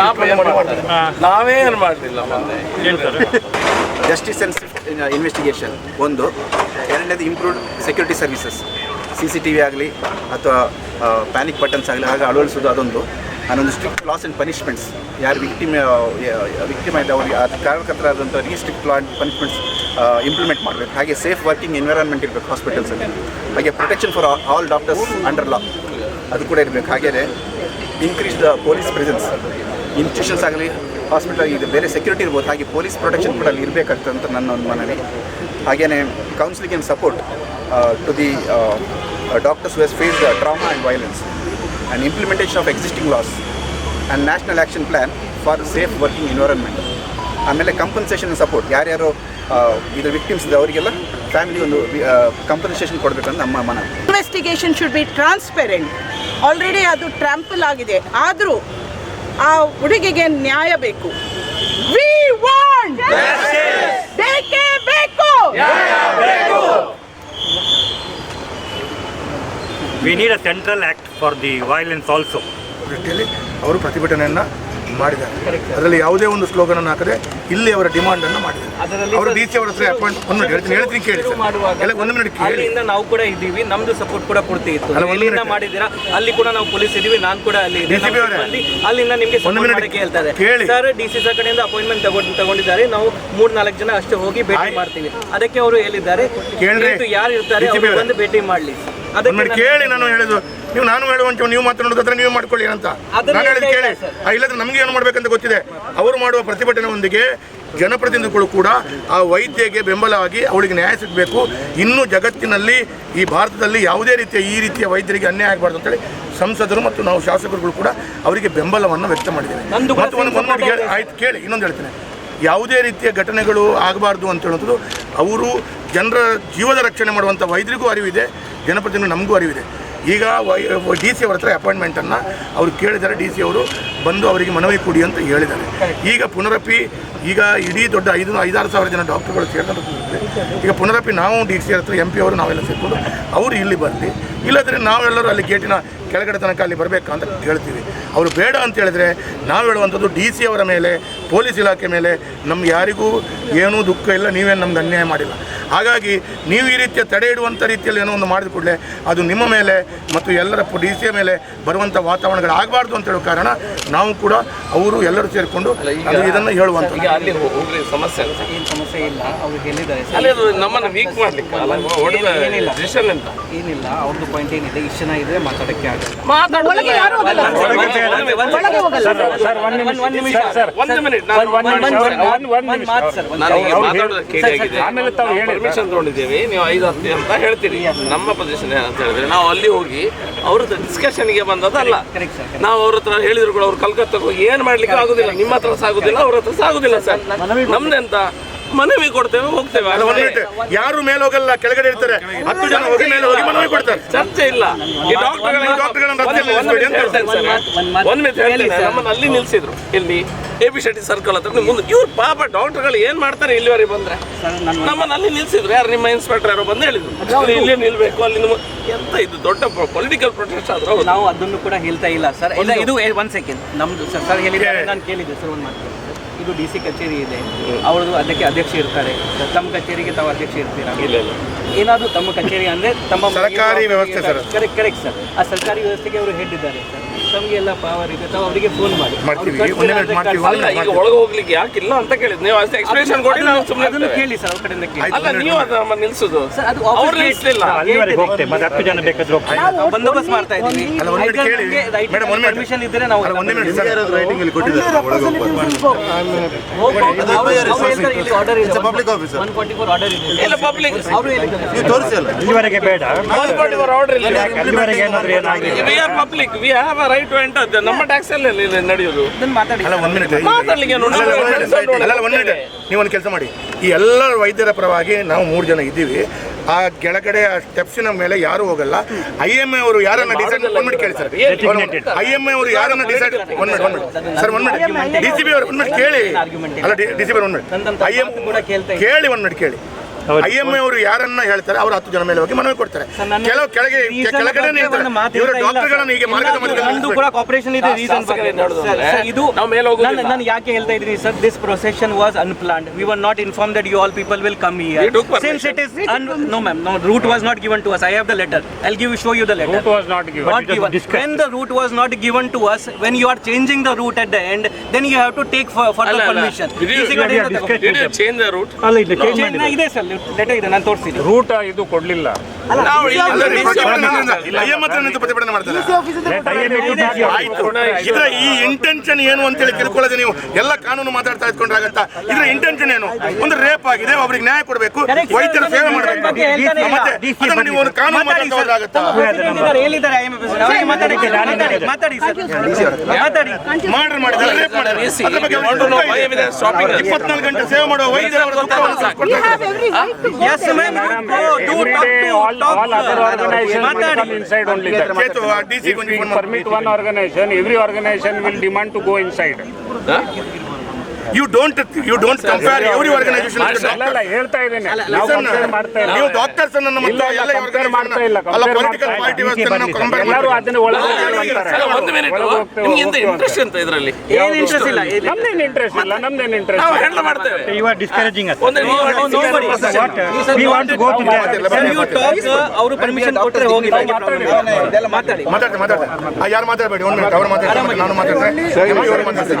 ಪಾಪ ಏನು ಮಾಡ್ತಾರೆ? ನಾವೇನು ಮಾಡಲಿಲ್ಲ ಮೊನ್ನೆ ಜಸ್ಟಿಸ್ ಅಂಡ್ ಇನ್ವೆಸ್ಟಿಗೇಷನ್ ಒಂದು ಎರಡನೇದು improved security services C C T V ಆಗಲಿ ಅಥವಾ ಪ್ಯಾನಿಕ್ ಬಟನ್ಸ್ ಆಗಲಿ ಹಾಗೆ ಅಳವಡಿಸೋದು ಅದೊಂದು. ಅನ್ನೊಂದು ಸ್ಟ್ರಿಕ್ಟ್ ಲಾಸ್ ಆ್ಯಂಡ್ ಪನಿಷ್ಮೆಂಟ್ಸ್ ಯಾರು ವಿಕ್ಟಿಮ್ ವಿಕ್ಟಿಮ್ ಆಯಿತು ಅವರಿಗೆ ಅದು ಕಾರಣಕರ್ತರಾದಂಥವರಿಗೆ strict law and punishments implement ಮಾಡಬೇಕು. ಹಾಗೆ ಸೇಫ್ ವರ್ಕಿಂಗ್ ಎನ್ವಿರಾನ್ಮೆಂಟ್ ಇರಬೇಕು ಹಾಸ್ಪಿಟಲ್ಸಲ್ಲಿ ಹಾಗೆ protection for all doctors under law ಅದು ಕೂಡ ಇರಬೇಕು. ಹಾಗೆಯೇ increase the police presence institutions ಆಗಲಿ ಹಾಸ್ಪಿಟಲ್ ಇದು ಬೇರೆ ಸೆಕ್ಯೂರಿಟಿ ಇರ್ಬೋದು, ಹಾಗೆ ಪೊಲೀಸ್ ಪ್ರೊಟೆಕ್ಷನ್ ಕೂಡ ಅಲ್ಲಿ ಇರಬೇಕಾಗ್ತದೆ ಅಂತ ನನ್ನ ಒಂದು ಮನವಿ. ಹಾಗೆಯೇ counselling and support to the doctors was face trauma and violence and implementation of existing laws and national action plan for safe working environment ಆಮೇಲೆ ಕಂಪನ್ಸೇಷನ್ ಸಪೋರ್ಟ್ ಯಾರ್ಯಾರು ಇದ್ರ ವಿಕ್ಟಿಮ್ಸ್ ಇದೆ, ಅವರಿಗೆಲ್ಲ ಫ್ಯಾಮಿಲಿ ಒಂದು ಕಂಪನ್ಸೇಷನ್ ಕೊಡಬೇಕಂತ ನಮ್ಮ ಮನವಿ. Investigation should be transparent already ಅದು ಟ್ರಾಂಪಲ್ ಆಗಿದೆ. ಆದರೂ ಆ ಹುಡುಗಿಗೆ ನ್ಯಾಯ ಬೇಕು ವಿ ವಾಂಟ್ ಬೇಕೇ ಬೇಕು We need a central act for the violence also. ರೀತಿಯಲ್ಲಿ ಅವರು ಪ್ರತಿಭಟನೆಯನ್ನ ಮಾಡಿದ್ದಾರೆ. ಅದರಲ್ಲಿ ಯಾವುದೇ ಒಂದು ಸ್ಲೋಗನ್ ಅನ್ನು ಹಾಕದೆ ಇಲ್ಲಿ ಅವರ ಡಿಮಾಂಡ್ ಅನ್ನು ಮಾಡಿದ್ದಾರೆ. ಅವರು ಡಿ ಸಿ ಅವರ ಹತ್ರ ಅಪಾಯಿಂಟ್ ಒಂದು ಹೇಳ್ತೀನಿ ಹೇಳ್ತೀನಿ ಕೇಳಿ ಎಲ್ಲ ಒಂದು ಮಿನಿಟ್ ಅಲ್ಲಿಂದ ನಾವು ಕೂಡ ಇದ್ದೀವಿ ನಮ್ದು ಸಪೋರ್ಟ್ ಕೂಡ ಪೂರ್ತಿ ಇತ್ತು ಅಲ್ಲಿಂದ ಮಾಡಿದ್ದೀರಾ ಅಲ್ಲಿ ಕೂಡ ನಾವು ಪೊಲೀಸ್ ಇದೀವಿ ನಾನು ಕೂಡ ಅಲ್ಲಿ ಅಲ್ಲಿಂದ ನಿಮಗೆ ಒಂದು ಸಪೋರ್ಟ್ minute ಮಾಡಕ್ಕೆ ಹೇಳ್ತಾರೆ ಕೇಳಿ. ಸರ್ ಡಿ ಸಿ ಸರ್ ಕಡೆಯಿಂದ ಅಪಾಯಿಂಟ್ಮೆಂಟ್ ತಗೊಂಡು ತಗೊಂಡಿದ್ದಾರೆ. ನಾವು ಮೂರ್ ನಾಲ್ಕು ಜನ ಅಷ್ಟೇ ಹೋಗಿ ಭೇಟಿ ಮಾಡ್ತೀವಿ. ಅದಕ್ಕೆ ಅವರು ಹೇಳಿದ್ದಾರೆ. ಯಾರು ಇರ್ತಾರೆ ಬಂದು ಭೇಟಿ ಮಾಡ್ಲಿ. ಒಂದು ಅದಕ್ಕೆ ಮಿನಿಟ್ ನಾನು- ಕೇಳಿ ನಾನು ಹೇಳಿದ್ರು ನೀವು ನಾನು ಹೇಳುವಂತ ನೀವು ಮಾತನಾಡೋದ್ರ ನೀವು ಮಾಡ್ಕೊಳ್ಳಿ ಅಂತ. ಅದನ್ನ ನಾನು ಹೇಳಿದ್ ಕೇಳಿ ಇಲ್ಲದ್ರೆ ನಮ್ಗೆ ಏನು ಮಾಡ್ಬೇಕಂತ ಗೊತ್ತಿದೆ. ಅವರು ಮಾಡುವ ಪ್ರತಿಭಟನೆಯೊಂದಿಗೆ ಜನಪ್ರತಿನಿಧಿಗಳು ಕೂಡ ಆ ವೈದ್ಯಗೆ ಬೆಂಬಲವಾಗಿ ಅವಳಿಗೆ ನ್ಯಾಯ ಸಿಗಬೇಕು. ಇನ್ನೂ ಜಗತ್ತಿನಲ್ಲಿ ಈ ಭಾರತದಲ್ಲಿ ಯಾವುದೇ ರೀತಿಯ ಈ ರೀತಿಯ ವೈದ್ಯರಿಗೆ ಅನ್ಯಾಯ ಆಗಬಾರ್ದು ಅಂತೇಳಿ ಸಂಸದರು ಮತ್ತು ನಾವು ಶಾಸಕರುಗಳು ಕೂಡ ಅವರಿಗೆ ಬೆಂಬಲವನ್ನು ವ್ಯಕ್ತ ಮಾಡಿದ್ದೇವೆ. ಮತ್ತು ಒಂದು ಒಂದು ಆಯ್ತು ಕೇಳಿ ಇನ್ನೊಂದು ಹೇಳ್ತೇನೆ. ಯಾವುದೇ ರೀತಿಯ ಘಟನೆಗಳು ಆಗಬಾರ್ದು ಅಂತ ಹೇಳೋದು ಅವರು ಜನರ ಜೀವದ ರಕ್ಷಣೆ ಮಾಡುವಂಥ ವೈದ್ಯರಿಗೂ ಅರಿವಿದೆ ಜನಪ್ರತಿನಿಧಿ ನಮಗೂ ಅರಿವಿದೆ. ಈಗ ವೈ, ಡಿ ಸಿ ಅವ್ರ ಹತ್ರ ಅಪಾಯಿಂಟ್ಮೆಂಟನ್ನು ಅವರು ಕೇಳಿದ್ದಾರೆ, ಡಿ ಸಿ ಅವರು ಬಂದು ಅವರಿಗೆ ಮನವಿ ಕೊಡಿ ಅಂತ ಹೇಳಿದ್ದಾರೆ. ಈಗ ಪುನರಪಿ, ಈಗ ಇಡೀ ದೊಡ್ಡ ಐದು, ಐದಾರು ಸಾವಿರ ಜನ ಡಾಕ್ಟರ್ಗಳು ಸೇರ್ಕೊಂಡು. ಈಗ ಪುನರಪಿ ನಾವು ಡಿ ಸಿ ಹತ್ರ, ಎಂ ಪಿ ಅವರು ನಾವೆಲ್ಲ ಸೇರ್ಕೊಂಡು ಅವರು ಇಲ್ಲಿ ಬರಲಿ ಇಲ್ಲದ್ರೆ ನಾವೆಲ್ಲರೂ ಅಲ್ಲಿ ಗೇಟಿನ ಕೆಳಗಡೆ ತನಕ ಅಲ್ಲಿ ಬರಬೇಕಂತ ಅಂತ ಕೇಳ್ತೀವಿ. ಅವರು ಬೇಡ ಅಂತ ಹೇಳಿದ್ರೆ ನಾವು ಹೇಳುವಂಥದ್ದು ಡಿ ಸಿ ಅವರ ಮೇಲೆ ಪೊಲೀಸ್ ಇಲಾಖೆ ಮೇಲೆ ನಮ್ಗೆ ಯಾರಿಗೂ ಏನೂ ದುಃಖ ಇಲ್ಲ ನೀವೇನು ನಮ್ಗೆ ಅನ್ಯಾಯ ಮಾಡಿಲ್ಲ. ಹಾಗಾಗಿ ನೀವು ಈ ರೀತಿಯ ತಡೆ ಇಡುವಂಥ ರೀತಿಯಲ್ಲಿ ಏನೋ ಒಂದು ಮಾಡಿದ ಕೂಡಲೇ ಅದು ನಿಮ್ಮ ಮೇಲೆ ಮತ್ತು ಎಲ್ಲರ ಡಿ ಸಿಯ ಮೇಲೆ ಬರುವಂಥ ವಾತಾವರಣಗಳು ಆಗಬಾರ್ದು ಅಂತ ಹೇಳೋ ಕಾರಣ ನಾವು ಕೂಡ ಅವರು ಎಲ್ಲರೂ ಸೇರಿಕೊಂಡು ಇದನ್ನು ಹೇಳುವಂಥ ಸಮಸ್ಯೆ ಸಮಸ್ಯೆ ಇಲ್ಲ ಅವ್ರು ನಮ್ಮನ್ನು ವೀಕ್ ಮಾಡ್ಲಿಕ್ಕೆ ಏನಿಲ್ಲ. ಡಿಸಿಷನ್ ಅಂತ ಏನಿಲ್ಲ ಅವ್ರದ್ದು ಪಾಯಿಂಟ್ ಏನಿದೆ ಇಷ್ಟು ಚೆನ್ನಾಗಿದೆ ಮಾತಾಡೋಕ್ಕೆ ಮಾತಾಡಕ್ಕೆ ಆಗಲ್ಲ. ಆಮೇಲೆ ಪರ್ಮಿಷನ್ ತಗೊಂಡಿದ್ದೀವಿ. ನೀವು ಐದು ಹತ್ತು ಅಂತ ಹೇಳ್ತೀರಿ. ನಮ್ಮ ಪೊಸಿಷನ್ ಅಂತ ಹೇಳಿದ್ರೆ ನಾವು ಅಲ್ಲಿ ಹೋಗಿ ಅವ್ರದ್ದು ಡಿಸ್ಕಷನ್ಗೆ ಬಂದದಲ್ಲ Correct, sir, ನಾವು ಅವ್ರ ಹತ್ರ ಹೇಳಿದ್ರು ಕೂಡ ಅವ್ರು ಕಲ್ಕತ್ತಾಗ ಹೋಗಿ ಏನು ಮಾಡ್ಲಿಕ್ಕೆ ಆಗುದಿಲ್ಲ. ನಿಮ್ಮ ಹತ್ರ ಸಾಗುದಿಲ್ಲ ಅವ್ರ ಹತ್ರ ಸಾಗುದಿಲ್ಲ ಸರ್ ನಮ್ದೆಂತ? ಮನವಿ ಕೊಡ್ತೇವೆ ಹೋಗ್ತೇವೆ. ಅಲ್ಲ ಒಂದು ಮಿನಿಟ್ ಯಾರು ಮೇಲೆ ಹೋಗಲ್ಲ ಕೆಳಗಡೆ ಇರ್ತಾರೆ. ಹತ್ತು ಜನ ಹೋಗಿ ಮೇಲೆ ಹೋಗಿ ಮನವಿ ಕೊಡ್ತಾರೆ. ಚರ್ಚೆ ಇಲ್ಲ. ಈ ಡಾಕ್ಟರ್ ಈ ಡಾಕ್ಟರ್ಗಳನ್ನ ರಸ್ತೆಯಲ್ಲಿ ನಿಲ್ಲಿಸ್ಬೇಡಿ ಅಂತ ಹೇಳ್ತಾರೆ. ಒಂದ್ ಮಾತು- ಒಂದ್ ಮಿನಿಟ್ ಹೇಳ್ತೀನಿ ಸರ್. ನಮ್ಮನ್ನ ಅಲ್ಲಿ ನಿಲ್ಸಿದ್ರು. ಇಲ್ಲಿ ಎ ಬಿ ಶೆಟ್ಟಿ ಸರ್ಕಲ್ ಹತ್ರ. ಮುಂದೆ ಇವ್ರು ಪಾಪ ಡಾಕ್ಟರ್ಗಳು ಏನ್ ಮಾಡ್ತಾರೆ ಇಲ್ಲಿವರೆಗೆ ಬಂದ್ರೆ? ನಮ್ಮನ್ನ ಅಲ್ಲಿ ನಿಲ್ಸಿದ್ರು. ಯಾರು ನಿಮ್ಮ ಇನ್ಸ್ಪೆಕ್ಟರ್ ಯಾರೋ ಬಂದು ಹೇಳಿದ್ರು. ಇಲ್ಲಿ ಇಲ್ಲಿ ನಿಲ್ಬೇಕು ಅಲ್ಲಿ ನಿಮ್ಮ ಎಂತ ಇದು ದೊಡ್ಡ ಪೊಲಿಟಿಕಲ್ ಪ್ರೊಟೆಸ್ಟ್ ಆದ್ರೆ ಹೌದು. ನಾವು ಅದನ್ನು ಕೂಡ ಹೇಳ್ತಾ ಇಲ್ಲ ಸರ್. ಇಲ್ಲ ಇದು ಒನ್ ಸೆಕೆಂಡ್ ನಮ್ದು ಸರ್ ಸರ್ ಹೇಳಿದ್ರೆ ನಾನು ಕೇಳಿದ್ದೆ ಸರ್ ಒಂದು ಮಾತು. ಇದು ಡಿ ಸಿ ಕಚೇರಿ ಇದೆ. ಅವ್ರದ್ದು ಅದಕ್ಕೆ ಅಧ್ಯಕ್ಷ ಇರ್ತಾರೆ. ತಮ್ಮ ಕಚೇರಿಗೆ ತಾವು ಅಧ್ಯಕ್ಷ ಇರ್ತೀರಾ? ಇಲ್ಲ ಇಲ್ಲ. ಏನಾದರೂ ತಮ್ಮ ಕಚೇರಿ ಅಂದ್ರೆ ತಮ್ಮ ಸರ್ಕಾರಿ ವ್ಯವಸ್ಥೆ. Correct correct sir. ಆ ಸರ್ಕಾರಿ ವ್ಯವಸ್ಥೆಗೆ ಅವರು ಹೆಡ್ ಇದ್ದಾರೆ ಸರ್. ತಮಗೆ ಎಲ್ಲ ಪವರ್ ಇದೆ ತಾವು ಅವರಿಗೆ ಫೋನ್ ಮಾಡಿ. ಮಾಡ್ತೀವಿ. ಅವ್ರು ಒಂದೇ minute ಮಾಡ್ತೀವಿ. ಕಳ್ಸಿ. ಅಲ್ಲ ಈಗ ಒಳಗೆ ಹೋಗ್ಲಿಕ್ಕೆ ಯಾಕಿಲ್ಲ ಅಂತ ಕೇಳಿದ್. ನೀವು ಅಷ್ಟೇ ಎಕ್ಸ್ಪ್ಲೇಷನ್ ಕೊಡಿ ನಾವು ಅದನ್ನು ಸುಮ್ಮನೆ ಕೇಳಿ ಸರ್ ಅವ್ರ ಕಡೆಯಿಂದ ಕೇಳಿ. ಅಲ್ಲ ನೀವು ಅದು ನಮ್ಮ ನಿಲ್ಸುದು. ಸರ್ ಅದು ಅವ್ರು office gate- ನಿಲ್ಸಲಿಲ್ಲ ಅಲ್ಲಿವರೆಗೆ ಹೋಗ್ತೇವೆ ಮತ್ತೆ ಹತ್ತು ಜನ ಬೇಕಾದ್ರೆ ಹೋಗ್ತೇವೆ ನಾವು ಬಂದೋಬಸ್ತ್ ಮಾಡ್ತಾ ಇದ್ದೀವಿ. ಅಲ್ಲ, ಒಂದ್ minute ಕೇಳಿ. ಮೇಡಮ್, ಒಂದ್ minute. ಪರ್ಮಿಷನ್ ಇದ್ರೆ ನಾವು ಅಲ್ಲ ಒಂದೇ ಮಿನಿಟ್ ಸರ್ ಆರ್ಡರ್ ಇದೆ. Public officer one forty four order ಇದೆ. ಇಲ್ಲ ಪಬ್ಲಿಕ್ ಅವರು ಹೇಳಿದ್ದಾರೆ. ಇಲ್ಲಿವರೆಗೆ ಬೇಡ. ಆರ್ಡರ್ ಇಲ್ಲ. ಅಲ್ಲಿವರೆಗೆ ಏನಾದ್ರು ಏನಾಗಲಿ we are public we have a right to enter ನಮ್ಮ ಟ್ಯಾಕ್ಸ್ ಅಲ್ಲಿ ನಡೆಯೋದು. ಅಲ್ಲ ಒಂದು ಮಿನಿಟ್ ಮಾತಾಡ್ಲಿಕ್ಕೆ ಏನು? ಅಲ್ಲ, ಅಲ್ಲ, ಒಂದು minute. ಅಲ್ಲ, ಅಲ್ಲ, ಒಂದು minute. ನೀವು ಒಂದು ಕೆಲಸ ಮಾಡಿ. ಈ ಎಲ್ಲ ವೈದ್ಯರ ಪರವಾಗಿ ನಾವು ಮೂರು ಜನ ಇದ್ದೀವಿ. ಆ ಕೆಳಗಡೆ ಆ ಸ್ಟೆಪ್ಸಿನ ಮೇಲೆ ಯಾರು ಹೋಗಲ್ಲ. ಐ ಎಂ ಎ ಅವರು ಯಾರನ್ನ ಡಿಸೈಡ್ ಒಂದ್ ಮಿನಿಟ್ ಕೇಳಿ ಸರ್. ಐ ಎಂ ಎ ಅವರು ಯಾರನ್ನ decide one minute one minute sir one minute D C P ಅವರು ಒನ್ ಮಿನಿಟ್ ಕೇಳಿ. ಅಲ್ಲ D C P one minute I M ಕೂಡ ಕೇಳ್ತಾ ಕೇಳಿ ಒನ್ ಮಿನಿಟ್ ಕೇಳಿ. ಐ ಎಂ ಎ ಅವರು ಯಾರನ್ನ ಹೇಳ್ತಾರೆ ಅವ್ರು ಹತ್ತು ಜನ ಮೇಲೆ ಹೋಗಿ ಮನವಿ ಕೊಡ್ತಾರೆ ಕೆಲವು ಕೆಳಗೆ ಕೆಳಗಡೆ ಇವರು ಡಾಕ್ಟರ್ಗಳನ್ನು ಹೀಗೆ. ಮಾರ್ಗದ ಮಧ್ಯದಲ್ಲಿ ಕೂಡ ಕಾಪರೇಷನ್ ಇದೆ ರೀಸನ್ ಇದು ನಾವು ಮೇಲೆ ಹೋಗೋದಿಲ್ಲ. ನಾನು ಯಾಕೆ ಹೇಳ್ತಾ ಇದ್ದೀನಿ sir this procession was unplanned we were not inform that you all people will come here. Since it is no ma'am no route was not given to us I have the letter I give show you the letter Route was not given. Not. When the route was not given to us, when you are changing the route at the end, then you have to take for, for the permission. Did you- have Did you change the route? ಅಲ್ಲ ಇದು change Change ಮಾಡಿದ್ದಾರೆ. ಇದೆ sir letter ಇದೆ ನಾನು ತೋರಿಸ್ತೀನಿ. Root ಇದು ಕೊಡ್ಲಿಲ್ಲ. ನಾವು ಇಲ್ಲಿ ಪ್ರತಿಭಟನೆ ಅವ್ರನ್ನ ಇಲ್ಲ, ಐ ಹತ್ರ ನಿಂತು ಪ್ರತಿಭಟನೆ ಮಾಡ್ತಾರೆ. ಆಯ್ತು. ಇದ್ರ ಈ ಇಂಟೆನ್ಷನ್ ಏನು ಅಂತ ಹೇಳಿ ತಿಳ್ಕೊಳ್ಳದೆ ನೀವು ಎಲ್ಲ ಕಾನೂನು ಮಾತಾಡ್ತಾ ಇದ್ಕೊಂಡ್ರಾಗತ್ತ ಇದ್ರ ಇಂಟೆನ್ಷನ್ ಏನು? ಒಂದು ರೇಪ್ ಆಗಿದೆ ಒಬ್ರಿಗೆ ನ್ಯಾಯ ಕೊಡಬೇಕು. ವೈದ್ಯರ ಸೇವೆ ಮಾಡಬೇಕು. ಮತ್ತೆ ಅದನ್ನ ನೀವು ಒಂದು ಕಾನೂನು ಮಾತಾಡಿ. ಮಾತಾಡ್ತಾ ಹೇಳಿದ್ದಾರೆ. ಮಾತಾಡಿ ಮಾತಾಡಿ ಮಾತಾಡಿ ಸರ್ ಮಾತಾಡಿ ಮರ್ಡರ್ ಮಾಡಿದ್ದಾರೆ ರೇಪ್ ಮಾಡಿದ್ದಾರೆ ಅದ್ರ ಬಗ್ಗೆ are stopping this? ಇಪ್ಪತ್ನಾಲ್ಕು ಗಂಟೆ ಸೇವೆ ಮಾಡುವ ವೈದ್ಯರ ಅವರ ದುಃಖವನ್ನು right to go Yes, there. ma'am. Madam, Go, do every talk day to- all, talk all other organizations will come inside only that. Ketu ಆ DC If we permit one organization, every organization will demand to go inside. You don't you don't compare every organisation ಅಲ್ಲ ಅಲ್ಲ ಹೇಳ್ತಾ ಇದ್ದೇನೆ. ನಾವು compare ಮಾಡ್ತಾ ಇಲ್ಲ. ನೀವು doctors ಅನ್ನ ನಮ್ಮ ಇಲ್ಲ, ಇಲ್ಲ, ಎಲ್ಲ compare ಮಾಡ್ತಾ ಇಲ್ಲ, ಅಲ್ಲ compare ಪೊಲಿಟಿಕಲ್ ಪಾರ್ಟಿ ನಾವು ಕಂಪೇರ್ ಎಲ್ಲರೂ ಅದನ್ನ ಒಳಗೆ. ಒಂದು ಮಿನಿಟ್ ನಿಮಗೆ ಎಂತ ಇಂಟ್ರೆಸ್ಟ್ ಅಂತ ಇದರಲ್ಲಿ? ಏನು ಇಂಟ್ರೆಸ್ಟ್ ಇಲ್ಲ. ನಮ್ದೇನ್ ಇಂಟ್ರೆಸ್ಟ್ ಇಲ್ಲ ನಮ್ದೇನ್ ನಾವು ಇಂಟ್ರೆಸ್ಟ್ ಹ್ಯಾಂಡಲ್ ಮಾಡ್ತೇವೆ. ಯು ಆರ್ ಡಿಸ್ಕರೇಜಿಂಗ್ ಅಸ್ ಒಂದು ನೀವು to go to there. Sir, you talk, ಅವರು ಪರ್ಮಿಷನ್ ಕೊಟ್ಟರೆ ಹೋಗಿ ಇದೆಲ್ಲ ಮಾತಾಡಿ ಮಾತಾಡಿ. ಮಾತಾಡ್ತಾರೆ ಯಾರು ಮಾತಾಡಬೇಡಿ ಒಂದು ಮಿನಿಟ್ ಅವರು ಮಾತಾಡ್ತಾರೆ. ನಾನು ಮಾತಾಡ್ತಾರೆ ಒಳಗೆ ಮಾತಾಡ್ತಾರೆ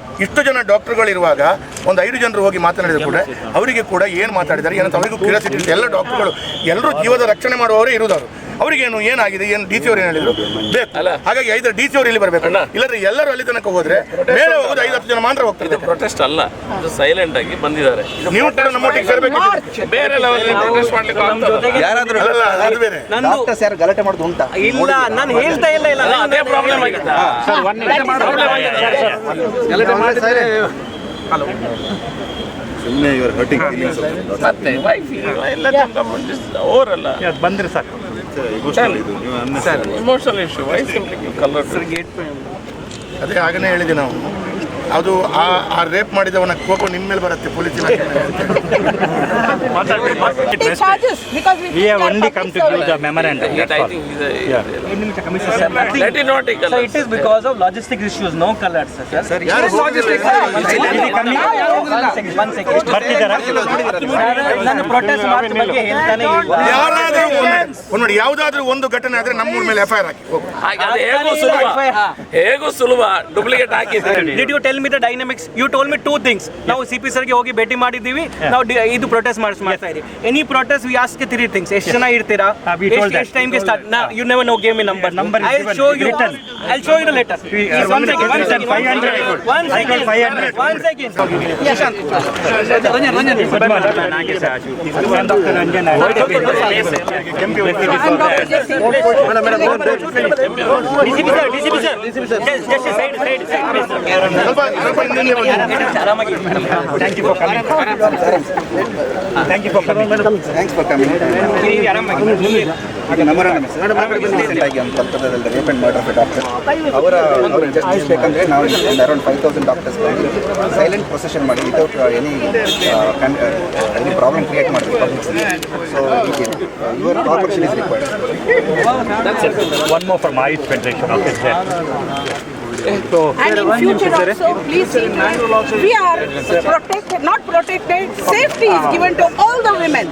ಇಷ್ಟು ಜನ ಡಾಕ್ಟರ್ಗಳು ಇರುವಾಗ ಒಂದು ಐದು ಜನರು ಹೋಗಿ ಮಾತನಾಡಿದ ಕೂಡ ಅವರಿಗೆ ಕೂಡ ಏನು ಮಾತಾಡಿದ್ದಾರೆ, ಏನಂತ ಅವರಿಗೂ ಕ್ಯೂರಿಯಾಸಿಟಿ ಎಲ್ಲ ಡಾಕ್ಟರ್ಗಳು, ಎಲ್ಲರೂ ಜೀವದ ರಕ್ಷಣೆ ಮಾಡುವವರೇ ಇರುವುದವರು ಅವರಿಗೇನು ಏನಾಗಿದೆ ಏನು ಡಿ ಸಿ ಅವ್ರು ಏನು ಹೇಳಿದ್ರು? ಬೇಕು. ಅಲ್ಲ. ಹಾಗಾಗಿ ಐದು ಡಿ ಸಿ ಅವ್ರು ಇಲ್ಲಿ ಬರಬೇಕು. ಅಣ್ಣ. ಇಲ್ಲದ್ರೆ ಎಲ್ಲರೂ ಅಲ್ಲಿ ತನಕ ಹೋದ್ರೆ ಮೇಲೆ ಹೋಗೋದು ಐದು ಹತ್ತು ಜನ ಮಾತ್ರ ಹೋಗ್ತಾರೆ. ಇದು ಪ್ರೊಟೆಸ್ಟ್ ಅಲ್ಲ. ಇದು ಸೈಲೆಂಟ್ ಆಗಿ ಬಂದಿದ್ದಾರೆ. ನೀವು ಕೂಡ ನಮ್ಮೊಟ್ಟಿಗೆ ಸೇರ್ಬೇಕು ಬೇರೆ ಲೆವೆಲ್ ಪ್ರೊಟೆಸ್ಟ್ ಮಾಡ್ಲಿಕ್ಕೆ ಯಾರಾದರೂ ಯಾರಾದ್ರೂ ಅಲ್ಲ ಅದು ಬೇರೆ. ನಂದು ಡಾಕ್ಟರ್ಸ್ ಗಲಾಟೆ ಮಾಡುದು ಉಂಟಾ? ಇಲ್ಲ ನಾನು ಹೇಳ್ತಾ ಇಲ್ಲ ಇಲ್ಲ. ಅದೇ ಪ್ರಾಬ್ಲಮ್ ಆಗಿದೆ ಸುಮ್ಮನೆ ಇವರು are ಸುಮ್ಮನೆ feelings. of the doctor. ಮತ್ತೆ ವೈಫ್ ಎಲ್ಲ ಬಂದ್ರೆ ಸಾಕು? Emotional issue why simply colour gate ಅದೇ ಆಗನೇ ಹೇಳಿದೆ ನಾವು. ಅದು ಆ ರೇಪ್ ಮಾಡಿದವನ ಕೋಪ ನಿಮ್ಮ ಮೇಲೆ ಬರುತ್ತೆ ಪೊಲೀಸ್ ಇಲಾಖೆ of logistic issues no colour sir sir ಒಂದು ಘಟನೆ ಆದ್ರೆ ನಮ್ಮ ಮೇಲೆ ಎಫ್ಐಆರ್ ಹಾಕಿ. ಹೋಗ್ತಾರೆ ಹೇಗೋ ಸುಳುವಾ ಹೇಗೋ ಸುಳುವಾ duplicate ಹಾಕಿಬಿಡ್ತಾರೆ you tell me the dynamics you told me two things ನಾವು ಸಿ ಪಿ ಸರ್ಗೆ ಹೋಗಿ ಭೇಟಿ ಮಾಡಿದ್ದೀವಿ ನಾವು ಡಿ- ಇದು ಪ್ರೊಟೆಸ್ಟ್ ಮಾಡಿಸ್ ಮಾಡ್ತಾ ಇದೀವಿ any protest we ask three things ಎಷ್ಟು ಜನ ಇರ್ತೀರಾ Ah, we told that. ಎಷ್ಟು ಟೈಮ್ಗೆ start you never know game number Number is I given. Show you Written. I show you the letter We- uh, one second, one second, 500 I told. One I told 500. One second Nagesh Raju. One Dr. Ranjan. ಕೆಂಪಿ ವೈದ್ಯ I'm Dr. Jesse. DCP for of doctor ಅವರ justice ಬೇಕಂದ್ರೆ ನಾವು around five thousand doctors silent procession ಮಾಡಿ without any any problem create publics so One more Ayush Federation. Okay, sir. So, And in future also, please see that we are protected, not protected, safety is given to all the women.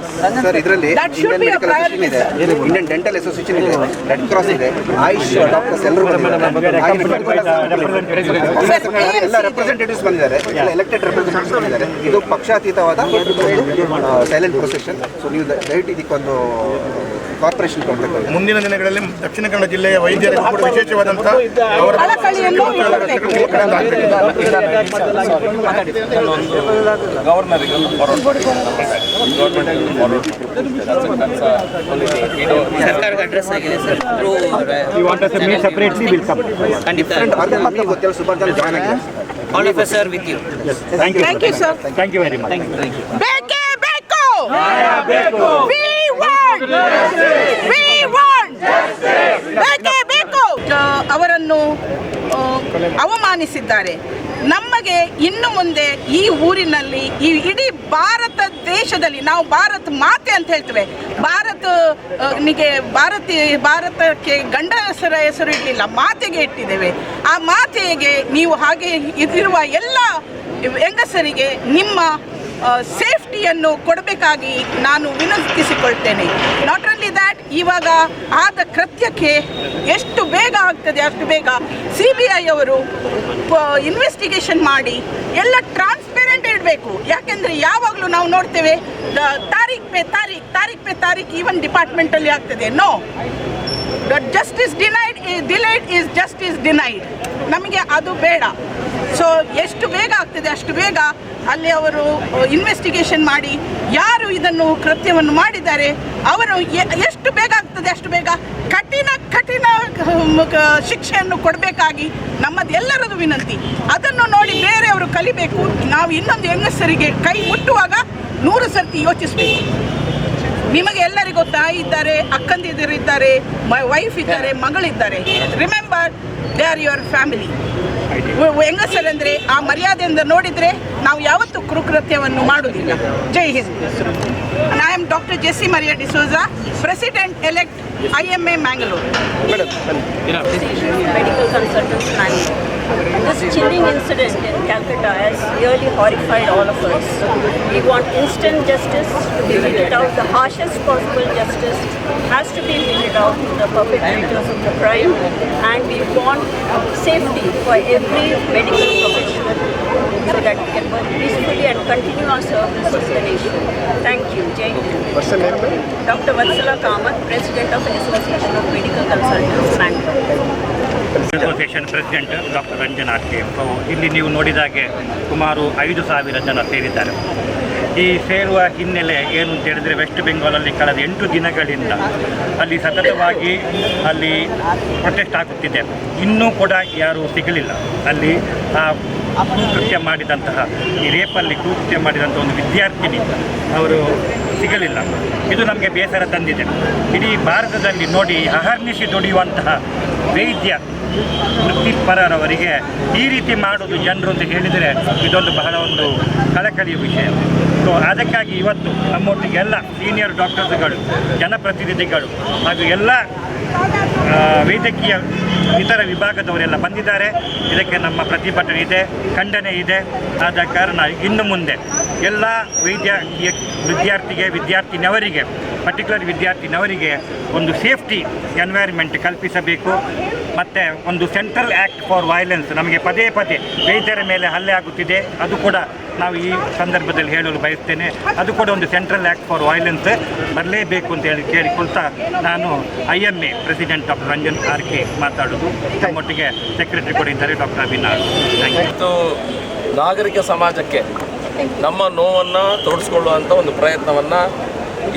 Sir ಇದರಲ್ಲಿ That should Indian be a medical ಇದೆ Indian dental association ಇದೆ. Red cross ಇದೆ. Ayush doctors ಎಲ್ಲರೂ ಬಂದಿದ್ದಾರೆ. AYUSH representative. ಎಲ್ಲ representatives ಬಂದಿದ್ದಾರೆ. ಎಲ್ಲ elected representatives ಬಂದಿದ್ದಾರೆ. ಇದು ಪಕ್ಷಾತೀತವಾದ ಸೈಲೆಂಟ್ ಪ್ರೊಸೆಷನ್ ಸೊ ನೀವು ದಯವಿಟ್ಟು ಇದಕ್ಕೊಂದು ಕಾರ್ಪೊರೇಷನ್ ಮುಂದಿನ ದಿನಗಳಲ್ಲಿ ದಕ್ಷಿಣ ಕನ್ನಡ ಜಿಲ್ಲೆಯ ವೈದ್ಯರು ಕೂಡ ಅವರ. ಗವರ್ನರಿಗೆ ಸರ್ಕಾರಕ್ಕೆ ಅಡ್ರೆಸ್ ಆಗಿದೆ sir you sir with you Thank you. Thank you, sir. Thank you very much. ಬೇಕೇ ಬೇಕು! We want! ಬೇಕೇ ಬೇಕು ಆ, ಅವರನ್ನು ಅವಮಾನಿಸಿದ್ದಾರೆ. ನಮಗೆ ಇನ್ನು ಮುಂದೆ ಈ ಊರಿನಲ್ಲಿ ಈ ಇಡೀ ಭಾರತ ದೇಶದಲ್ಲಿ ನಾವು ಭಾರತ ಮಾತೆ ಅಂತ ಹೇಳ್ತೇವೆ. ಭಾರತ ನಿಮಗೆ ಭಾರತೀಯ ಭಾರತಿ ಭಾರತಕ್ಕೆ ಗಂಡ ಹೆಸರ ಇಡಲಿಲ್ಲ ಮಾತೆಗೆ ಇಟ್ಟಿದ್ದೇವೆ. ಆ ಮಾತೆಗೆ ನೀವು ಹಾಗೆ ಇದ್ದಿರುವ ಎಲ್ಲ ಹೆಂಗಸರಿಗೆ ನಿಮ್ಮ ಸೇಫ್ಟಿಯನ್ನು ಕೊಡಬೇಕಾಗಿ ನಾನು ವಿನಂತಿಸಿಕೊಳ್ತೇನೆ. ನಾಟ್ ಓನ್ಲಿ ದ್ಯಾಟ್ ಇವಾಗ ಆದ ಕೃತ್ಯಕ್ಕೆ ಎಷ್ಟು ಬೇಗ ಆಗ್ತದೆ, ಅಷ್ಟು ಬೇಗ ಸಿ ಬಿ ಐ ಅವರು ಇನ್ವೆಸ್ಟಿಗೇಷನ್ ಮಾಡಿ, ಎಲ್ಲ ಟ್ರಾನ್ಸ್ಪೇರೆಂಟ್ ಇಡಬೇಕು. ಯಾಕೆಂದರೆ ಯಾವಾಗಲೂ ನಾವು ನೋಡ್ತೇವೆ ತಾರೀಖ್ ಪೇ ತಾರೀಖ್ ತಾರೀಖ್ ಪೇ ತಾರೀಖ್ ಈವನ್ ಡಿಪಾರ್ಟ್ಮೆಂಟಲ್ಲಿ ಆಗ್ತದೆ. No justice denied delayed is justice denied ನಮಗೆ ಅದು ಬೇಡ. ಸೊ ಎಷ್ಟು ಬೇಗ ಆಗ್ತದೆ ಅಷ್ಟು ಬೇಗ ಅಲ್ಲಿ ಅವರು ಇನ್ವೆಸ್ಟಿಗೇಷನ್ ಮಾಡಿ ಯಾರು ಇದನ್ನು ಕೃತ್ಯವನ್ನು ಮಾಡಿದ್ದಾರೆ, ಅವರು ಎಷ್ಟು ಬೇಗ ಆಗ್ತದೆ ಅಷ್ಟು ಬೇಗ? ಕಠಿಣ ಕಠಿಣ ಶಿಕ್ಷೆಯನ್ನು ಕೊಡಬೇಕಾಗಿ ನಮ್ಮದು ವಿನಂತಿ. ಅದನ್ನು ನೋಡಿ ಬೇರೆಯವರು ಕಲಿಬೇಕು. ನಾವು ಇನ್ನೊಂದು ಹೆಂಗಸರಿಗೆ ಕೈ ಮುಟ್ಟುವಾಗ ನೂರು ಸರ್ತಿ ಯೋಚಿಸಬೇಕು. ನಿಮಗೆ ಎಲ್ಲರಿಗೂ ತಾಯಿ ಇದ್ದಾರೆ ಅಕ್ಕಂದಿದ್ದರು ಇದ್ದಾರೆ ವೈಫ್ ಇದ್ದಾರೆ ಮಗಳಿದ್ದಾರೆ. Remember they are your family ಹೆಂಗಸರಂದ್ರೆ ಆ ಮರ್ಯಾದೆಯಿಂದ ನೋಡಿದ್ರೆ ನಾವು ಯಾವತ್ತೂ ಕುರುಕೃತ್ಯವನ್ನು ಮಾಡುವುದಿಲ್ಲ. Jai Hind. I am doctor J Maria D'Souza president elect I M A Mangalore madam medical concert just chewing incident in Calcutta as early horrified all of us ಈ what instant medical professional so that we can work peacefully and continue our service to the nation. Thank you. Jai Hind. What's the name? Dr. Vatsala Kamath, President of the Association of Medical Consultants, Bangalore. Association president doctor Ranjan R K ಇಲ್ಲಿ ನೀವು ನೋಡಿದಾಗೆ ಸುಮಾರು ಐದು ಸಾವಿರ ಜನ ಸೇರಿದ್ದಾರೆ ಈ ಸೇರುವ ಹಿನ್ನೆಲೆ ಏನು ಅಂತ ಹೇಳಿದರೆ ವೆಸ್ಟ್ ಬೆಂಗಾಲಲ್ಲಿ ಕಳೆದ ಎಂಟು ದಿನಗಳಿಂದ ಅಲ್ಲಿ ಸತತವಾಗಿ ಅಲ್ಲಿ ಪ್ರೊಟೆಸ್ಟ್ ಆಗುತ್ತಿದೆ. ಇನ್ನೂ ಕೂಡ ಯಾರೂ ಸಿಗಲಿಲ್ಲ. ಅಲ್ಲಿ ಆ ಕೃತ್ಯ ಮಾಡಿದಂತಹ ಈ ರೇಪಲ್ಲಿ ಕೃತ್ಯ ಮಾಡಿದಂಥ ಒಂದು ವಿದ್ಯಾರ್ಥಿನಿ, ಅವರು ಸಿಗಲಿಲ್ಲ. ಇದು ನಮಗೆ ಬೇಸರ ತಂದಿದೆ. ಇಡೀ ಭಾರತದಲ್ಲಿ ನೋಡಿ ಅಹರ್ನಿಶಿ ದುಡಿಯುವಂತಹ ವೈದ್ಯ ವೃತ್ತಿಪರರವರಿಗೆ ಈ ರೀತಿ ಮಾಡುವುದು ಜನರು ಅಂತ ಹೇಳಿದರೆ ಇದೊಂದು ಬಹಳ ಒಂದು ಕಳಕಳಿಯ ವಿಷಯ. ಸೊ ಅದಕ್ಕಾಗಿ ಇವತ್ತು ನಮ್ಮೊಟ್ಟಿಗೆ ಎಲ್ಲ ಸೀನಿಯರ್ ಡಾಕ್ಟರ್ಸ್ಗಳು ಜನಪ್ರತಿನಿಧಿಗಳು ಹಾಗೂ ಎಲ್ಲ ವೈದ್ಯಕೀಯ ಇತರ ವಿಭಾಗದವರೆಲ್ಲ ಬಂದಿದ್ದಾರೆ. ಇದಕ್ಕೆ ನಮ್ಮ ಪ್ರತಿಭಟನೆ ಇದೆ, ಖಂಡನೆ ಇದೆ. ಆದ ಕಾರಣ ಇನ್ನು ಮುಂದೆ ಎಲ್ಲ ವೈದ್ಯಕೀಯ ವಿದ್ಯಾರ್ಥಿಗೆ ವಿದ್ಯಾರ್ಥಿನವರಿಗೆ ಪರ್ಟಿಕ್ಯುಲರ್ ವಿದ್ಯಾರ್ಥಿನವರಿಗೆ ಒಂದು ಸೇಫ್ಟಿ ಎನ್ವೈರ್ಮೆಂಟ್ ಕಲ್ಪಿಸಬೇಕು. ಮತ್ತು ಒಂದು ಸೆಂಟ್ರಲ್ ಆ್ಯಕ್ಟ್ ಫಾರ್ ವೈಲೆನ್ಸ್ ನಮಗೆ ಪದೇ ಪದೇ ರೈತರ ಮೇಲೆ ಹಲ್ಲೆ ಆಗುತ್ತಿದೆ. ಅದು ಕೂಡ ನಾವು ಈ ಸಂದರ್ಭದಲ್ಲಿ ಹೇಳಲು ಬಯಸ್ತೇನೆ. ಅದು ಕೂಡ ಒಂದು ಸೆಂಟ್ರಲ್ ಆ್ಯಕ್ಟ್ ಫಾರ್ ವೈಲೆನ್ಸ್ ಬರಲೇಬೇಕು ಅಂತ ಹೇಳಿ ಕೇಳಿಕೊಳ್ತಾ ನಾನು I M A president doctor Ranjan R K ಮಾತಾಡೋದು. ನಮ್ಮೊಟ್ಟಿಗೆ ಸೆಕ್ರೆಟರಿ ಕೂಡ ಇದ್ದಾರೆ ಡಾಕ್ಟರ್ ಅಭಿನಾಥ್ ಥ್ಯಾಂಕ್ ಯು ನಾಗರಿಕ ಸಮಾಜಕ್ಕೆ ನಮ್ಮ ನೋವನ್ನು ತೋರಿಸ್ಕೊಳ್ಳುವಂಥ ಒಂದು ಪ್ರಯತ್ನವನ್ನು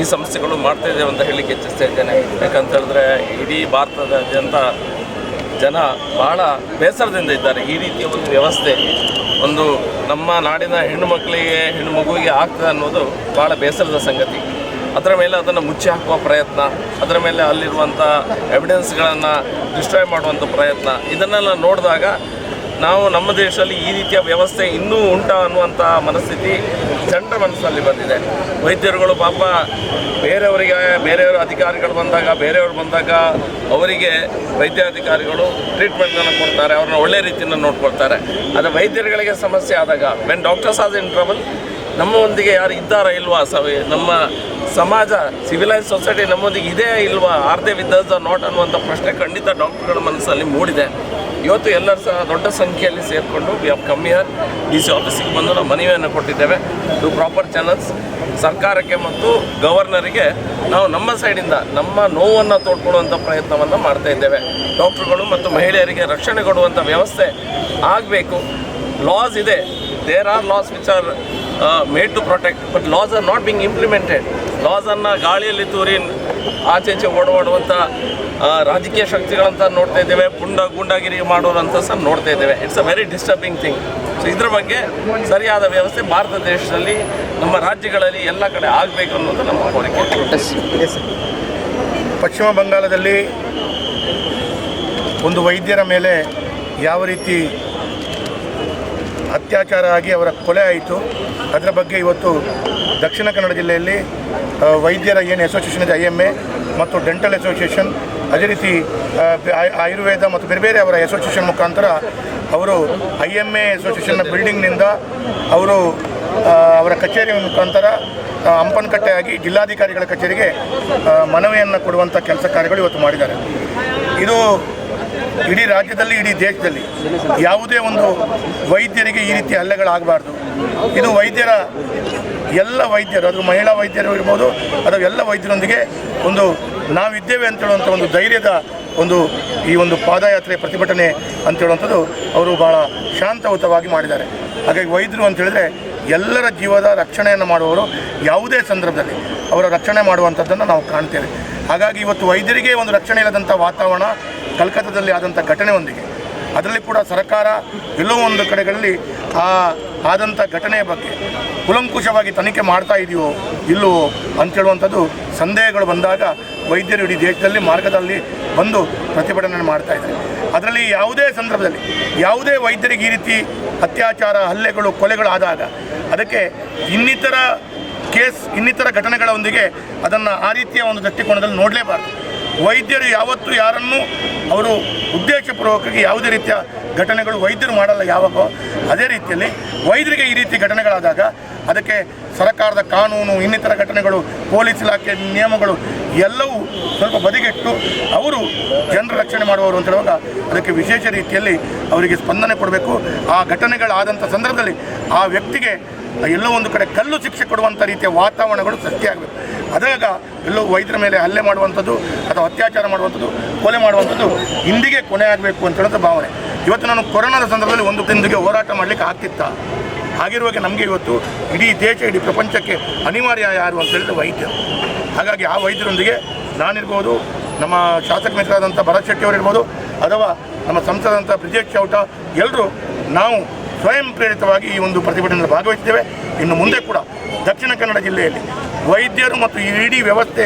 ಈ ಸಂಸ್ಥೆಗಳು ಮಾಡ್ತಾ ಇದ್ದೇವೆ ಅಂತ ಹೇಳಲಿಕ್ಕೆ ಇಚ್ಛಿಸ್ತಾ ಇದ್ದೇನೆ. ಯಾಕಂತ ಹೇಳಿದ್ರೆ ಇಡೀ ಭಾರತದಾದ್ಯಂತ ಜನ ಬಹಳ ಬೇಸರದಿಂದ ಇದ್ದಾರೆ. ಈ ರೀತಿಯ ಒಂದು ವ್ಯವಸ್ಥೆ, ಒಂದು ನಮ್ಮ ನಾಡಿನ ಹೆಣ್ಣು ಮಕ್ಕಳಿಗೆ, ಹೆಣ್ಣು ಮಗುವಿಗೆ ಆಗ್ತದೆ ಅನ್ನೋದು ಭಾಳ ಬೇಸರದ ಸಂಗತಿ. ಅದರ ಮೇಲೆ ಅದನ್ನು ಮುಚ್ಚಿ ಹಾಕುವ ಪ್ರಯತ್ನ, ಅದರ ಮೇಲೆ ಅಲ್ಲಿರುವಂಥ ಎವಿಡೆನ್ಸ್ಗಳನ್ನು ಡಿಸ್ಟ್ರಾಯ್ ಮಾಡುವಂಥ ಪ್ರಯತ್ನ, ಇದನ್ನೆಲ್ಲ ನೋಡಿದಾಗ ನಾವು ನಮ್ಮ ದೇಶದಲ್ಲಿ ಈ ರೀತಿಯ ವ್ಯವಸ್ಥೆ ಇನ್ನೂ ಉಂಟ ಅನ್ನುವಂಥ ಮನಸ್ಥಿತಿ ಜನರ ಮನಸ್ಸಲ್ಲಿ ಬಂದಿದೆ. ವೈದ್ಯರುಗಳು ಪಾಪ ಬೇರೆಯವರಿಗೆ, ಬೇರೆಯವರ ಅಧಿಕಾರಿಗಳು ಬಂದಾಗ, ಬೇರೆಯವರು ಬಂದಾಗ ಅವರಿಗೆ ವೈದ್ಯಾಧಿಕಾರಿಗಳು ಟ್ರೀಟ್ಮೆಂಟನ್ನು ಕೊಡ್ತಾರೆ, ಅವ್ರನ್ನ ಒಳ್ಳೆ ರೀತಿಯನ್ನು ನೋಡ್ಕೊಳ್ತಾರೆ. ಆದರೆ ವೈದ್ಯರುಗಳಿಗೆ ಸಮಸ್ಯೆ ಆದಾಗ when doctors as in trouble ನಮ್ಮೊಂದಿಗೆ ಯಾರು ಇದ್ದಾರಾ ಇಲ್ವಾ? ಸವಿ, ನಮ್ಮ ಸಮಾಜ ಸಿವಿಲೈಸ್ ಸೊಸೈಟಿ ನಮ್ಮೊಂದಿಗೆ ಇದೇ ಇಲ್ವಾ? ಆರ್ ದೇ ವಿತ್ ನಾಟ್ ಅನ್ನುವಂಥ ಪ್ರಶ್ನೆ ಖಂಡಿತ ಡಾಕ್ಟರ್ಗಳ ಮನಸ್ಸಲ್ಲಿ ಮೂಡಿದೆ. ಇವತ್ತು ಎಲ್ಲರೂ ಸಹ ದೊಡ್ಡ ಸಂಖ್ಯೆಯಲ್ಲಿ ಸೇರಿಕೊಂಡು we have come here D C ಆಫೀಸಿಗೆ ಬಂದು ನಾವು ಮನವಿಯನ್ನು ಕೊಟ್ಟಿದ್ದೇವೆ. ಟು ಪ್ರಾಪರ್ ಚಾನಲ್ಸ್ ಸರ್ಕಾರಕ್ಕೆ ಮತ್ತು ಗವರ್ನರಿಗೆ ನಾವು ನಮ್ಮ ಸೈಡಿಂದ ನಮ್ಮ ನೋವನ್ನು ತೋಡ್ಕೊಳ್ಳುವಂಥ ಪ್ರಯತ್ನವನ್ನು ಮಾಡ್ತಾ ಇದ್ದೇವೆ. ಡಾಕ್ಟ್ರುಗಳು ಮತ್ತು ಮಹಿಳೆಯರಿಗೆ ರಕ್ಷಣೆ ಕೊಡುವಂಥ ವ್ಯವಸ್ಥೆ ಆಗಬೇಕು. ಲಾಸ್ ಇದೆ. There are laws which are made to protect but laws are not being implemented ಲಾಸನ್ನು ಗಾಳಿಯಲ್ಲಿ ತೂರಿ ಆಚೆಚೆ ಓಡಾಡುವಂಥ ಆ, ರಾಜಕೀಯ ಶಕ್ತಿಗಳಂತ ನೋಡ್ತಾ ಇದ್ದೇವೆ. ಪುಂಡ ಗೂಂಡಾಗಿರಿ ಮಾಡೋರಂತ ಸಹ ನೋಡ್ತಾ ಇದ್ದೇವೆ. It's a very disturbing thing so ಇದ್ರ ಬಗ್ಗೆ ಸರಿಯಾದ ವ್ಯವಸ್ಥೆ ಭಾರತ ದೇಶದಲ್ಲಿ ನಮ್ಮ ರಾಜ್ಯಗಳಲ್ಲಿ ಎಲ್ಲ ಕಡೆ ಆಗಬೇಕು ಅನ್ನೋದು ನಮ್ಮ ಕೋರಿಕೆ. ಪಶ್ಚಿಮ ಬಂಗಾಳದಲ್ಲಿ ಒಂದು ವೈದ್ಯರ ಮೇಲೆ ಯಾವ ರೀತಿ ಅತ್ಯಾಚಾರ ಆಗಿ ಅವರ ಕೊಲೆ ಆಯಿತು ಅದರ ಬಗ್ಗೆ ಇವತ್ತು ದಕ್ಷಿಣ ಕನ್ನಡ ಜಿಲ್ಲೆಯಲ್ಲಿ ವೈದ್ಯರ ಏನು ಅಸೋಸಿಯೇಷನ್ ಇದೆ ಐ ಎಂ ಎ ಮತ್ತು ಡೆಂಟಲ್ ಅಸೋಸಿಯೇಷನ್ ಅದೇ ರೀತಿ ಆಯುರ್ವೇದ ಮತ್ತು ಬೇರೆ ಬೇರೆ ಅವರ ಅಸೋಸಿಯೇಷನ್ ಮುಖಾಂತರ ಅವರು ಐ ಎಂ ಎ ಅಸೋಸಿಯೇಷನ್ನ ಬಿಲ್ಡಿಂಗ್ನಿಂದ ಅವರು ಅವರ ಕಚೇರಿ ಮುಖಾಂತರ ಅಂಪನಕಟ್ಟೆಯಾಗಿ ಜಿಲ್ಲಾಧಿಕಾರಿಗಳ ಕಚೇರಿಗೆ ಮನವಿಯನ್ನು ಕೊಡುವಂಥ ಕೆಲಸ ಕಾರ್ಯಗಳು ಇವತ್ತು ಮಾಡಿದ್ದಾರೆ. ಇದು ಇಡೀ ರಾಜ್ಯದಲ್ಲಿ, ಇಡೀ ದೇಶದಲ್ಲಿ ಯಾವುದೇ ಒಂದು ವೈದ್ಯರಿಗೆ ಈ ರೀತಿ ಹಲ್ಲೆಗಳಾಗಬಾರ್ದು. ಇದು ವೈದ್ಯರ ಎಲ್ಲ ವೈದ್ಯರು, ಅದು ಮಹಿಳಾ ವೈದ್ಯರು ಇರ್ಬೋದು, ಅದು ಎಲ್ಲ ವೈದ್ಯರೊಂದಿಗೆ ಒಂದು ನಾವಿದ್ದೇವೆ ಅಂತ ಹೇಳುವಂಥ ಒಂದು ಧೈರ್ಯದ ಒಂದು ಈ ಒಂದು ಪಾದಯಾತ್ರೆ ಪ್ರತಿಭಟನೆ ಅಂತ ಹೇಳುವಂಥದ್ದು ಅವರು ಭಾಳ ಶಾಂತಯುತವಾಗಿ ಮಾಡಿದ್ದಾರೆ. ಹಾಗಾಗಿ ವೈದ್ಯರು ಅಂತ ಹೇಳಿದ್ರೆ ಎಲ್ಲರ ಜೀವದ ರಕ್ಷಣೆಯನ್ನು ಮಾಡುವವರು ಯಾವುದೇ ಸಂದರ್ಭದಲ್ಲಿ ಅವರ ರಕ್ಷಣೆ ಮಾಡುವಂಥದ್ದನ್ನು ನಾವು ಕಾಣ್ತೇವೆ. ಹಾಗಾಗಿ ಇವತ್ತು ವೈದ್ಯರಿಗೆ ಒಂದು ರಕ್ಷಣೆ ಇಲ್ಲದಂಥ ವಾತಾವರಣ ಕಲ್ಕತ್ತಾದಲ್ಲಿ ಆದಂಥ ಘಟನೆಯೊಂದಿಗೆ, ಅದರಲ್ಲಿ ಕೂಡ ಸರ್ಕಾರ ಎಲ್ಲೋ ಒಂದು ಕಡೆಗಳಲ್ಲಿ ಆ ಆದಂಥ ಘಟನೆಯ ಬಗ್ಗೆ ಕುಲಂಕುಷವಾಗಿ ತನಿಖೆ ಮಾಡ್ತಾ ಇದೆಯೋ ಇಲ್ಲವೋ ಅಂತೇಳುವಂಥದ್ದು ಸಂದೇಹಗಳು ಬಂದಾಗ ವೈದ್ಯರು ಇಡೀ ದೇಶದಲ್ಲಿ, ಮಾರ್ಗದಲ್ಲಿ ಬಂದು ಪ್ರತಿಭಟನೆ ಮಾಡ್ತಾ ಇದ್ದಾರೆ. ಅದರಲ್ಲಿ ಯಾವುದೇ ಸಂದರ್ಭದಲ್ಲಿ ಯಾವುದೇ ವೈದ್ಯರಿಗೆ ಈ ರೀತಿ ಅತ್ಯಾಚಾರ, ಹಲ್ಲೆಗಳು ಕೊಲೆಗಳು ಆದಾಗ ಅದಕ್ಕೆ ಇನ್ನಿತರ ಕೇಸ್, ಇನ್ನಿತರ ಘಟನೆಗಳೊಂದಿಗೆ ಅದನ್ನು ಆ ರೀತಿಯ ಒಂದು ದೃಷ್ಟಿಕೋನದಲ್ಲಿ ನೋಡಲೇಬಾರ್ದು. ವೈದ್ಯರು ಯಾವತ್ತೂ ಯಾರನ್ನು ಅವರು ಉದ್ದೇಶಪೂರ್ವಕವಾಗಿ ಯಾವುದೇ ರೀತಿಯ ಘಟನೆಗಳು ವೈದ್ಯರು ಮಾಡಲ್ಲ ಯಾವಾಗ, ಅದೇ ರೀತಿಯಲ್ಲಿ ವೈದ್ಯರಿಗೆ ಈ ರೀತಿ ಘಟನೆಗಳಾದಾಗ ಅದಕ್ಕೆ ಸರ್ಕಾರದ ಕಾನೂನು, ಇನ್ನಿತರ ಘಟನೆಗಳು, ಪೊಲೀಸ್ ಇಲಾಖೆ ನಿಯಮಗಳು ಎಲ್ಲವೂ ಸ್ವಲ್ಪ ಬದಿಗೆಟ್ಟು ಅವರು ಜನರ ರಕ್ಷಣೆ ಮಾಡುವವರು ಅಂತ ಹೇಳುವಾಗ ಅದಕ್ಕೆ ವಿಶೇಷ ರೀತಿಯಲ್ಲಿ ಅವರಿಗೆ ಸ್ಪಂದನೆ ಕೊಡಬೇಕು. ಆ ಘಟನೆಗಳಾದಂಥ ಸಂದರ್ಭದಲ್ಲಿ ಆ ವ್ಯಕ್ತಿಗೆ ಎಲ್ಲೋ ಒಂದು ಕಡೆ ಕಲ್ಲು ಶಿಕ್ಷೆ ಕೊಡುವಂಥ ರೀತಿಯ ವಾತಾವರಣಗಳು ಸೃಷ್ಟಿಯಾಗಬೇಕು. ಅದಾಗ ಎಲ್ಲೋ ವೈದ್ಯರ ಮೇಲೆ ಹಲ್ಲೆ ಮಾಡುವಂಥದ್ದು ಅಥವಾ ಅತ್ಯಾಚಾರ ಮಾಡುವಂಥದ್ದು, ಕೊಲೆ ಮಾಡುವಂಥದ್ದು ಇಂದಿಗೆ ಕೊನೆ ಆಗಬೇಕು ಅಂತ ಹೇಳೋದು ಭಾವನೆ. ಇವತ್ತು ನಾನು ಕೊರೋನಾದ ಸಂದರ್ಭದಲ್ಲಿ ಒಂದು ತಿಂದಿಗೆ ಹೋರಾಟ ಮಾಡಲಿಕ್ಕೆ ಆಗ್ತಿತ್ತ. ಹಾಗಿರುವಾಗ ನಮಗೆ ಇವತ್ತು ಇಡೀ ದೇಶ, ಇಡೀ ಪ್ರಪಂಚಕ್ಕೆ ಅನಿವಾರ್ಯ ಯಾರು ಅಂತ ಹೇಳಿದ್ರೆ ವೈದ್ಯರು. ಹಾಗಾಗಿ ಆ ವೈದ್ಯರೊಂದಿಗೆ ನಾನಿರ್ಬೋದು, ನಮ್ಮ ಶಾಸಕ ಮಿತ್ರರಾದಂಥ ಭರತ್ ಶೆಟ್ಟಿ ಅವರಿರ್ಬೋದು, ಅಥವಾ ನಮ್ಮ ಸಂಸದಂಥ ಬ್ರಿಜೇಶ್ ಚೌಟ ಎಲ್ಲರೂ ನಾವು ಸ್ವಯಂ ಪ್ರೇರಿತವಾಗಿ ಈ ಒಂದು ಪ್ರತಿಭಟನೆಯಲ್ಲಿ ಭಾಗವಹಿಸಿದ್ದೇವೆ. ಇನ್ನು ಮುಂದೆ ಕೂಡ ದಕ್ಷಿಣ ಕನ್ನಡ ಜಿಲ್ಲೆಯಲ್ಲಿ ವೈದ್ಯರು ಮತ್ತು ಇಡೀ ವ್ಯವಸ್ಥೆ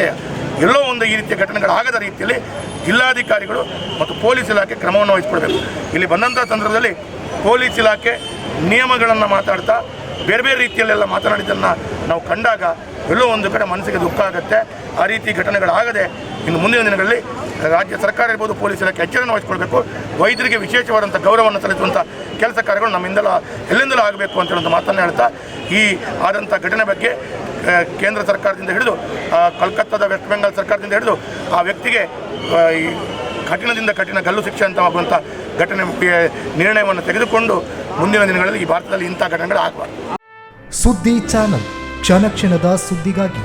ಎಲ್ಲೋ ಒಂದು ಈ ರೀತಿಯ ಘಟನೆಗಳಾಗದ ರೀತಿಯಲ್ಲಿ ಜಿಲ್ಲಾಧಿಕಾರಿಗಳು ಮತ್ತು ಪೊಲೀಸ್ ಇಲಾಖೆ ಕ್ರಮವನ್ನು ವಹಿಸಿಕೊಳ್ಬೇಕು ಇಲ್ಲಿ ಬಂದಂಥ ಸಂದರ್ಭದಲ್ಲಿ ಪೊಲೀಸ್ ಇಲಾಖೆ ನಿಯಮಗಳನ್ನು ಮಾತಾಡ್ತಾ ಬೇರೆ ಬೇರೆ ರೀತಿಯಲ್ಲೆಲ್ಲ ಮಾತನಾಡಿದ್ದನ್ನು ನಾವು ಕಂಡಾಗ ಎಲ್ಲೋ ಒಂದು ಕಡೆ ಮನಸ್ಸಿಗೆ ದುಃಖ ಆಗುತ್ತೆ. ಆ ರೀತಿ ಘಟನೆಗಳಾಗದೆ ಇನ್ನು ಮುಂದಿನ ದಿನಗಳಲ್ಲಿ ರಾಜ್ಯ ಸರ್ಕಾರ ಇರ್ಬೋದು, ಪೊಲೀಸ್ ಇಲಾಖೆ ಎಚ್ಚರವನ್ನು ವಹಿಸಿಕೊಳ್ಬೇಕು. ವೈದ್ಯರಿಗೆ ವಿಶೇಷವಾದಂಥ ಗೌರವವನ್ನು ಸಲ್ಲಿಸುವಂಥ ಕೆಲಸ ಕಾರ್ಯಗಳು ನಮ್ಮಿಂದಲೂ ಎಲ್ಲಿಂದಲೂ ಆಗಬೇಕು ಅಂತ ಹೇಳುವಂಥ ಮಾತನ್ನು ಹೇಳ್ತಾ, ಈ ಆದಂಥ ಘಟನೆ ಬಗ್ಗೆ ಕೇಂದ್ರ ಸರ್ಕಾರದಿಂದ ಹಿಡಿದು ಕಲ್ಕತ್ತಾದ ವೆಸ್ಟ್ ಬೆಂಗಾಲ್ ಸರ್ಕಾರದಿಂದ ಹಿಡಿದು, ಆ ವ್ಯಕ್ತಿಗೆ ಈ ಕಠಿಣದಿಂದ ಕಠಿಣ ಗಲ್ಲು ಶಿಕ್ಷೆ ಅಂತ ಆಗುವಂಥ ಘಟನೆ ನಿರ್ಣಯವನ್ನು ತೆಗೆದುಕೊಂಡು ಮುಂದಿನ ದಿನಗಳಲ್ಲಿ ಈ ಭಾರತದಲ್ಲಿ ಇಂಥ ಘಟನೆಗಳು ಆಗಬಾರ್ದು. ಸುದ್ದಿ ಚಾನಲ್, ಕ್ಷಣ ಕ್ಷಣದ ಸುದ್ದಿಗಾಗಿ.